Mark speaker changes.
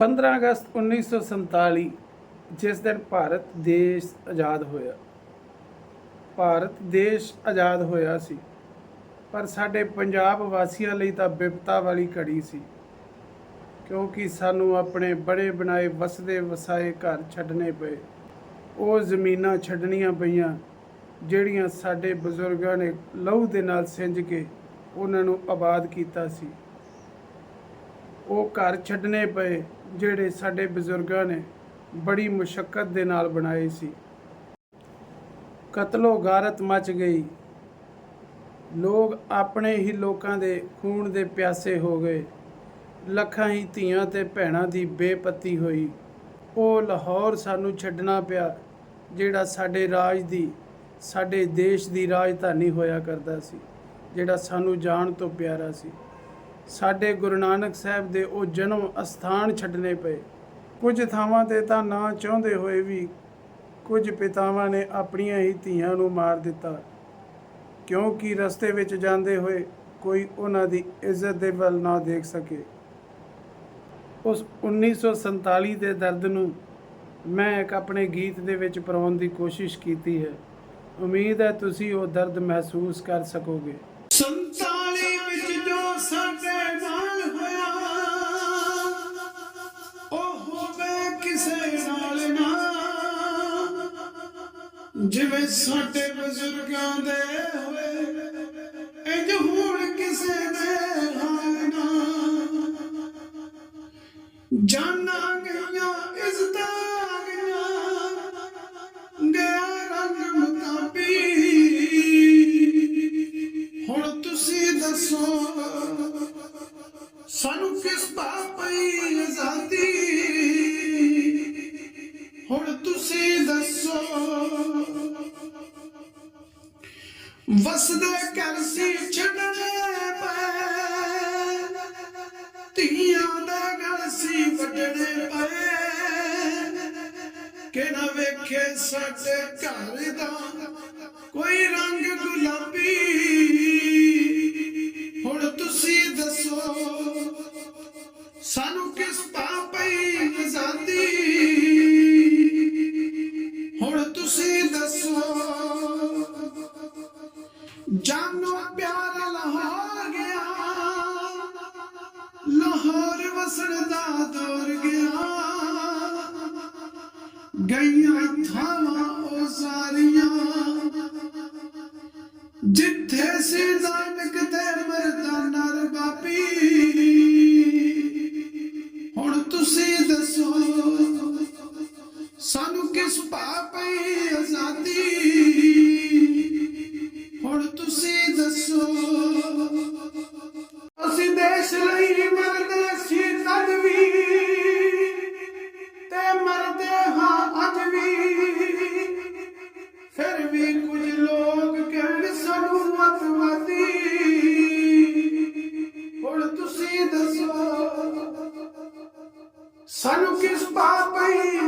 Speaker 1: 15 ਅਗਸਤ 1947 ਜਿਸ ਦਿਨ ਭਾਰਤ ਦੇਸ਼ ਆਜ਼ਾਦ ਹੋਇਆ। ਭਾਰਤ ਦੇਸ਼ ਆਜ਼ਾਦ ਹੋਇਆ ਸੀ, ਪਰ ਸਾਡੇ ਪੰਜਾਬ ਵਾਸੀਆਂ ਲਈ ਤਾਂ ਬਿਪਤਾ ਵਾਲੀ ਘੜੀ ਸੀ, ਕਿਉਂਕਿ ਸਾਨੂੰ ਆਪਣੇ ਬੜੇ ਬਣਾਏ ਵਸਦੇ ਵਸਾਏ ਘਰ ਛੱਡਣੇ ਪਏ। ਉਹ ਜ਼ਮੀਨਾਂ ਛੱਡਣੀਆਂ ਪਈਆਂ, ਜਿਹੜੀਆਂ ਸਾਡੇ ਬਜ਼ੁਰਗਾਂ ਨੇ ਲਹੂ ਦੇ ਨਾਲ ਸਿੰਜ ਕੇ ਉਹਨਾਂ ਨੂੰ ਆਬਾਦ ਕੀਤਾ ਸੀ। ਉਹ ਘਰ ਛੱਡਣੇ ਪਏ, ਜਿਹੜੇ ਸਾਡੇ ਬਜ਼ੁਰਗਾਂ ਨੇ ਬੜੀ ਮੁਸ਼ਕਲ ਦੇ ਨਾਲ ਬਣਾਏ ਸੀ। ਕਤਲੋ ਗਾਰਤ ਮਚ ਗਈ। ਲੋਕ ਆਪਣੇ ਹੀ ਲੋਕਾਂ ਦੇ ਖੂਨ ਦੇ ਪਿਆਸੇ ਹੋ ਗਏ। ਲੱਖਾਂ ਹੀ ਧੀਆਂ ਤੇ ਭੈਣਾਂ ਦੀ ਬੇਪਤੀ ਹੋਈ। ਉਹ ਲਾਹੌਰ ਸਾਨੂੰ ਛੱਡਣਾ ਪਿਆ, ਜਿਹੜਾ ਸਾਡੇ ਰਾਜ ਦੀ, ਸਾਡੇ ਦੇਸ਼ ਦੀ ਰਾਜਧਾਨੀ ਹੋਇਆ ਕਰਦਾ ਸੀ, ਜਿਹੜਾ ਸਾਨੂੰ ਜਾਣ ਤੋਂ ਪਿਆਰਾ ਸੀ। ਸਾਡੇ ਗੁਰੂ ਨਾਨਕ ਸਾਹਿਬ ਦੇ ਉਹ ਜਨਮ ਅਸਥਾਨ ਛੱਡਣੇ ਪਏ। ਕੁਝ ਥਾਵਾਂ ਤੇ ਤਾਂ ਨਾ ਚਾਹੁੰਦੇ ਹੋਏ ਵੀ ਕੁਝ ਪਿਤਾਵਾਂ ਨੇ ਆਪਣੀਆਂ ਹੀ ਧੀਆਂ ਨੂੰ ਮਾਰ ਦਿੱਤਾ। ਕਿਉਂਕਿ ਰਸਤੇ ਵਿੱਚ ਜਾਂਦੇ ਹੋਏ ਕੋਈ ਉਹਨਾਂ ਦੀ ਇੱਜ਼ਤ ਦੇ ਵੱਲ ਨਾ ਦੇਖ ਸਕੇ। ਉਸ 1947 ਦੇ ਦਰਦ ਨੂੰ ਮੈਂ ਇੱਕ ਆਪਣੇ ਗੀਤ ਦੇ ਵਿੱਚ ਪਰੋਣ ਦੀ ਕੋਸ਼ਿਸ਼ ਕੀਤੀ ਹੈ। ਉਮੀਦ ਹੈ ਤੁਸੀਂ ਉਹ ਦਰਦ ਮਹਿਸੂਸ ਕਰ ਸਕੋਗੇ। ਜਿਵੇਂ ਸਾਡੇ ਬਜ਼ੁਰਗਾਂ ਦੇ ਹੋਏ ਇੰਜ ਹੁਣ ਕਿਸੇ ਦੇ ਹਾਲ ਜਾਨਾਂ ਗਈਆਂ ਇੱਜ਼ਤਾਂ ਗਈਆਂ ਗਿਆ ਰੰਗ ਮਤਾਬੀ। ਹੁਣ ਤੁਸੀਂ ਦੱਸੋ, ਸਾਨੂੰ ਕਿਸ ਪਾ ਵਸਦੇ ਘਰ ਛੱਡਣੇ ਪਏ ਧੀਆਂ ਦਾ ਘਰ ਵੱਢਣੇ ਪਏ ਕਿ ਵੇਖੇ ਸਾਡੇ ਘਰ ਦਾ ਕੋਈ ਰੰਗ ਗੁਲਾਬੀ। ਹੁਣ ਤੁਸੀਂ ਦੱਸੋ, ਸਾਨੂੰ ਕਿਸ ਪਾਪਈ ਆਜ਼ਾਦੀ ਜਾਨੋ ਪਿਆਰਾ ਲਾਹੌਰ ਗਿਆ। ਲਾਹੌਰ ਵਸਣ ਦਾ ਦੌਰ ਗਿਆ। ਗਈਆਂ ਥਾਵਾਂ ਉਹ ਸਾਰੀਆਂ। ਜਿੱਥੇ ਸੀ ਨਾਨਕ ਵੀ ਕੁਝ ਲੋਕ ਕਹਿਣ ਸਾਨੂੰ ਮਤਵਾਦੀ ਹੁਣ ਤੁਸੀਂ ਦੱਸੋ ਸਾਨੂੰ ਕਿਸ ਪਾਪਈ